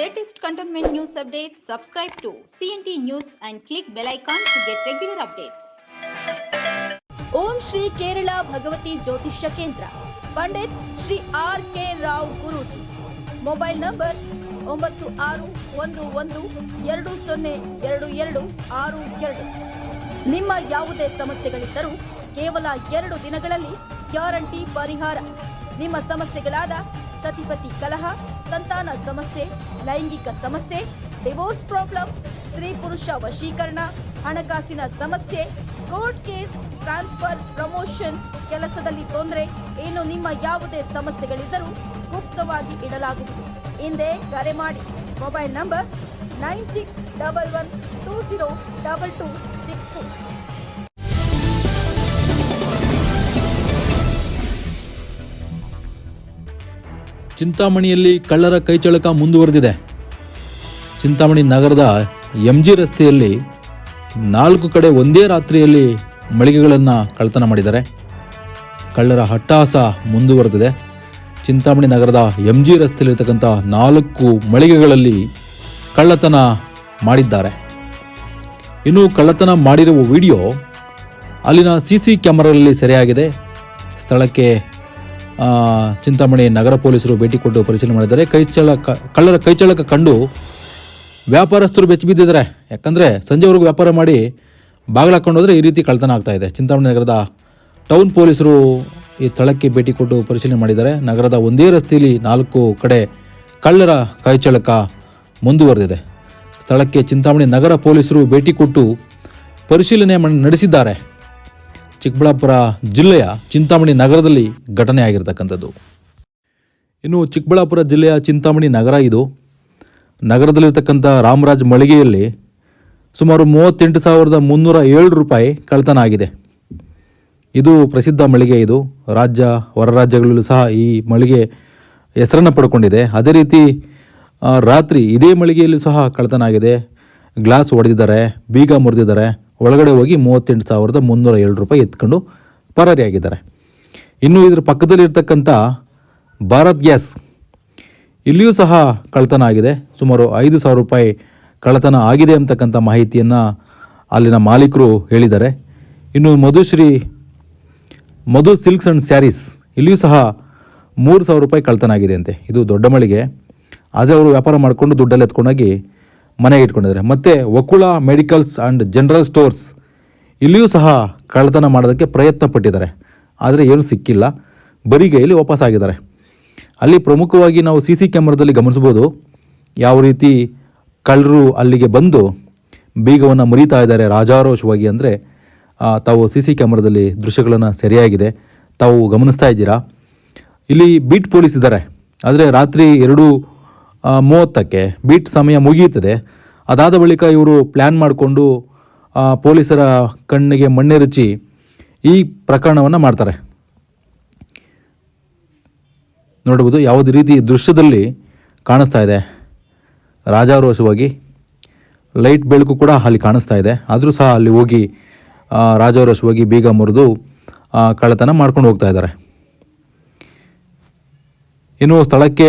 latest contentment news updates, subscribe to CNT News and click bell icon to get regular updates. ಓಂ ಶ್ರೀ ಕೇರಳ ಭಗವತಿ ಜ್ಯೋತಿಷ್ಯ ಕೇಂದ್ರ. Pandit Shri R K Rao Guruji. Mobile number ಒಂಬತ್ತು ಆರು ಒಂದು ಒಂದು ಎರಡು ಸೊನ್ನೆ ಎರಡು ಎರಡು ಆರು ಎರಡು. ನಿಮ್ಮ ಯಾವುದೇ ಸಮಸ್ಯೆಗಳಿದ್ದರೂ ಕೇವಲ ಎರಡು ದಿನಗಳಲ್ಲಿ ಗ್ಯಾರಂಟಿ ಪರಿಹಾರ. ನಿಮ್ಮ ಸಮಸ್ಯೆಗಳಾದ ಸತಿಪತಿ ಕಲಹ ಸಂತಾನ ಸಮಸ್ಯೆ ಲೈಂಗಿಕ ಸಮಸ್ಯೆ ಡಿವೋರ್ಸ್ ಪ್ರಾಬ್ಲಮ್ ಸ್ತ್ರೀ ಪುರುಷ ವಶೀಕರಣ, ಹಣಕಾಸಿನ ಸಮಸ್ಯೆ ಕೋರ್ಟ್ ಕೇಸ್ ಟ್ರಾನ್ಸ್ಫರ್ ಪ್ರಮೋಷನ್ ಕೆಲಸದಲ್ಲಿ ತೊಂದರೆ, ಏನು ನಿಮ್ಮ ಯಾವುದೇ ಸಮಸ್ಯೆಗಳಿದ್ದರೂ ಗುಪ್ತವಾಗಿ ಇಡಲಾಗುವುದು. ಹಿಂದೆ ಕರೆ ಮಾಡಿ. Mobile number nine six double one two zero double two six two. ಚಿಂತಾಮಣಿಯಲ್ಲಿ ಕಳ್ಳರ ಕೈಚಳಕ ಮುಂದುವರೆದಿದೆ. ಚಿಂತಾಮಣಿ ನಗರದ ಎಂ ಜಿ ರಸ್ತೆಯಲ್ಲಿ ನಾಲ್ಕು ಕಡೆ ಒಂದೇ ರಾತ್ರಿಯಲ್ಲಿ ಮಳಿಗೆಗಳನ್ನು ಕಳ್ತನ ಮಾಡಿದ್ದಾರೆ. ಕಳ್ಳರ ಹಟ್ಟಾಸ ಮುಂದುವರೆದಿದೆ. ಚಿಂತಾಮಣಿ ನಗರದ ಎಂ ಜಿ ರಸ್ತೆಯಲ್ಲಿರ್ತಕ್ಕಂಥ ನಾಲ್ಕು ಮಳಿಗೆಗಳಲ್ಲಿ ಕಳ್ಳತನ ಮಾಡಿದ್ದಾರೆ. ಇನ್ನು ಕಳ್ಳತನ ಮಾಡಿರುವ ವಿಡಿಯೋ ಅಲ್ಲಿನ ಸಿ ಸಿ ಕ್ಯಾಮರಾದಲ್ಲಿ ಸೆರೆಯಾಗಿದೆ. ಸ್ಥಳಕ್ಕೆ ಚಿಂತಾಮಣಿ ನಗರ ಪೊಲೀಸರು ಭೇಟಿ ಕೊಟ್ಟು ಪರಿಶೀಲನೆ ಮಾಡಿದ್ದಾರೆ. ಕೈಚಳಕ ಕಳ್ಳರ ಕೈಚಳಕ ಕಂಡು ವ್ಯಾಪಾರಸ್ಥರು ಬೆಚ್ಚಿ ಬಿದ್ದಿದ್ದಾರೆ. ಯಾಕಂದರೆ ಸಂಜೆವರೆಗೂ ವ್ಯಾಪಾರ ಮಾಡಿ ಬಾಗಿಲು ಹಾಕೊಂಡು ಈ ರೀತಿ ಕಳ್ತನ ಆಗ್ತಾ ಇದೆ. ಚಿಂತಾಮಣಿ ನಗರದ ಟೌನ್ ಪೊಲೀಸರು ಈ ಸ್ಥಳಕ್ಕೆ ಭೇಟಿ ಕೊಟ್ಟು ಪರಿಶೀಲನೆ ಮಾಡಿದ್ದಾರೆ. ನಗರದ ಒಂದೇ ರಸ್ತೆಯಲ್ಲಿ ನಾಲ್ಕು ಕಡೆ ಕಳ್ಳರ ಕೈಚಳಕ ಮುಂದುವರೆದಿದೆ. ಸ್ಥಳಕ್ಕೆ ಚಿಂತಾಮಣಿ ನಗರ ಪೊಲೀಸರು ಭೇಟಿ ಕೊಟ್ಟು ಪರಿಶೀಲನೆ ನಡೆಸಿದ್ದಾರೆ. ಚಿಕ್ಕಬಳ್ಳಾಪುರ ಜಿಲ್ಲೆಯ ಚಿಂತಾಮಣಿ ನಗರದಲ್ಲಿ ಘಟನೆ ಆಗಿರ್ತಕ್ಕಂಥದ್ದು ಇನ್ನು ಚಿಕ್ಕಬಳ್ಳಾಪುರ ಜಿಲ್ಲೆಯ ಚಿಂತಾಮಣಿ ನಗರ ಇದು. ನಗರದಲ್ಲಿರ್ತಕ್ಕಂಥ ರಾಮರಾಜ್ ಮಳಿಗೆಯಲ್ಲಿ ಸುಮಾರು ಮೂವತ್ತೆಂಟು ಸಾವಿರದ ಮುನ್ನೂರ ಏಳು ರೂಪಾಯಿ ಕಳ್ತನ ಆಗಿದೆ ಇದು ಪ್ರಸಿದ್ಧ ಮಳಿಗೆ ಇದು. ರಾಜ್ಯ, ಹೊರ ರಾಜ್ಯಗಳಲ್ಲೂ ಸಹ ಈ ಮಳಿಗೆ ಹೆಸರನ್ನು ಪಡ್ಕೊಂಡಿದೆ. ಅದೇ ರೀತಿ ರಾತ್ರಿ ಇದೇ ಮಳಿಗೆಯಲ್ಲೂ ಸಹ ಕಳ್ತನ ಆಗಿದೆ ಗ್ಲಾಸ್ ಹೊಡೆದಿದ್ದಾರೆ ಬೀಗ ಮುರಿದಿದ್ದಾರೆ. ಒಳಗಡೆ ಹೋಗಿ ಮೂವತ್ತೆಂಟು ಸಾವಿರದ ಮುನ್ನೂರ ಏಳು ರೂಪಾಯಿ ಎತ್ಕೊಂಡು ಪರಾರಿಯಾಗಿದ್ದಾರೆ. ಇನ್ನು ಇದರ ಪಕ್ಕದಲ್ಲಿರ್ತಕ್ಕಂಥ ಭಾರತ್ ಗ್ಯಾಸ್ ಇಲ್ಲಿಯೂ ಸಹ ಕಳ್ಳತನ ಆಗಿದೆ. ಸುಮಾರು ಐದು ಸಾವಿರ ರೂಪಾಯಿ ಕಳ್ಳತನ ಆಗಿದೆ ಅಂತಕ್ಕಂಥ ಮಾಹಿತಿಯನ್ನು ಅಲ್ಲಿನ ಮಾಲೀಕರು ಹೇಳಿದ್ದಾರೆ. ಇನ್ನು Madhushree, Madhu silks and sarees ಇಲ್ಲಿಯೂ ಸಹ ಮೂರು ಸಾವಿರ ರೂಪಾಯಿ ಕಳ್ತನ ಆಗಿದೆ ಅಂತೆ. ಇದು ದೊಡ್ಡ ಮಳಿಗೆ. ಆದರೆ ಅವರು ವ್ಯಾಪಾರ ಮಾಡಿಕೊಂಡು ದುಡ್ಡಲ್ಲಿ ಎತ್ಕೊಂಡೋಗಿ ಮನೆಗೆ ಇಟ್ಕೊಂಡಿದ್ದಾರೆ. ಮತ್ತು Vakula medicals and general stores ಇಲ್ಲಿಯೂ ಸಹ ಕಳ್ಳತನ ಮಾಡೋದಕ್ಕೆ ಪ್ರಯತ್ನ ಪಟ್ಟಿದ್ದಾರೆ ಆದರೆ ಏನೂ ಸಿಕ್ಕಿಲ್ಲ. ಬರಿಗೈಯಲ್ಲಿ ವಾಪಸ್ ಆಗಿದ್ದಾರೆ. ಅಲ್ಲಿ ಪ್ರಮುಖವಾಗಿ ನಾವು ಸಿ ಸಿ ಕ್ಯಾಮ್ರಾದಲ್ಲಿ ಗಮನಿಸ್ಬೋದು ಯಾವ ರೀತಿ ಕಳ್ಳರು ಅಲ್ಲಿಗೆ ಬಂದು ಬೀಗವನ್ನು ಮುರಿತಾ ಇದ್ದಾರೆ ರಾಜಾರೋಷವಾಗಿ ಅಂದರೆ ತಾವು ಸಿ ಸಿ ಕ್ಯಾಮ್ರಾದಲ್ಲಿ ದೃಶ್ಯಗಳನ್ನು ಸರಿಯಾಗಿದೆ. ತಾವು ಗಮನಿಸ್ತಾ ಇದ್ದೀರಾ? ಇಲ್ಲಿ ಬೀಟ್ ಪೊಲೀಸ್ ಇದ್ದಾರೆ. ಆದರೆ ರಾತ್ರಿ ಎರಡು ಮೂವತ್ತಕ್ಕೆ ಬೀಟ್ ಸಮಯ ಮುಗಿಯುತ್ತದೆ. ಅದಾದ ಬಳಿಕ ಇವರು ಪ್ಲ್ಯಾನ್ ಮಾಡಿಕೊಂಡು ಪೊಲೀಸರ ಕಣ್ಣಿಗೆ ಮಣ್ಣೆರಚಿ ಈ ಪ್ರಕರಣವನ್ನು ಮಾಡ್ತಾರೆ. ನೋಡ್ಬೋದು, ಯಾವುದೇ ರೀತಿ ದೃಶ್ಯದಲ್ಲಿ ಕಾಣಿಸ್ತಾ ಇದೆ. ರಾಜಾರೋಷವಾಗಿ ಲೈಟ್ ಬೆಳಕು ಕೂಡ ಅಲ್ಲಿ ಕಾಣಿಸ್ತಾ ಇದೆ. ಆದರೂ ಸಹ ಅಲ್ಲಿ ಹೋಗಿ ರಾಜಾರೋಷವಾಗಿ ಬೀಗ ಮುರಿದು ಕಳ್ಳತನ ಮಾಡ್ಕೊಂಡು ಹೋಗ್ತಾ ಇದ್ದಾರೆ. ಇನ್ನು ಸ್ಥಳಕ್ಕೆ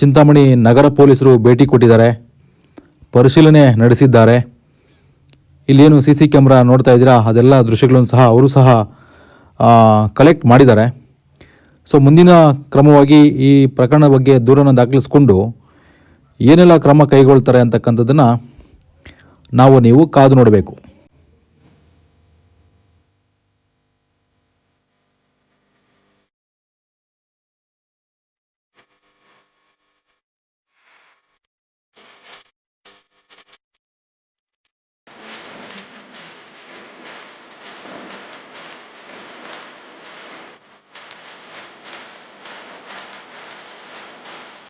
ಚಿಂತಾಮಣಿ ನಗರ ಪೊಲೀಸರು ಭೇಟಿ ಕೊಟ್ಟಿದ್ದಾರೆ. ಪರಿಶೀಲನೆ ನಡೆಸಿದ್ದಾರೆ. ಇಲ್ಲೇನು ಸಿ ಸಿ ಕ್ಯಾಮ್ರಾ ನೋಡ್ತಾ ಇದ್ದೀರಾ? ಅದೆಲ್ಲ ದೃಶ್ಯಗಳನ್ನು ಸಹ ಅವರು ಸಹ ಕಲೆಕ್ಟ್ ಮಾಡಿದ್ದಾರೆ. ಸೊ ಮುಂದಿನ ಕ್ರಮವಾಗಿ ಈ ಪ್ರಕರಣ ಬಗ್ಗೆ ದೂರನ್ನು ದಾಖಲಿಸಿಕೊಂಡು ಏನೆಲ್ಲ ಕ್ರಮ ಕೈಗೊಳ್ತಾರೆ ಅಂತಕ್ಕಂಥದ್ದನ್ನು ನಾವು, ನೀವು ಕಾದು ನೋಡಬೇಕು.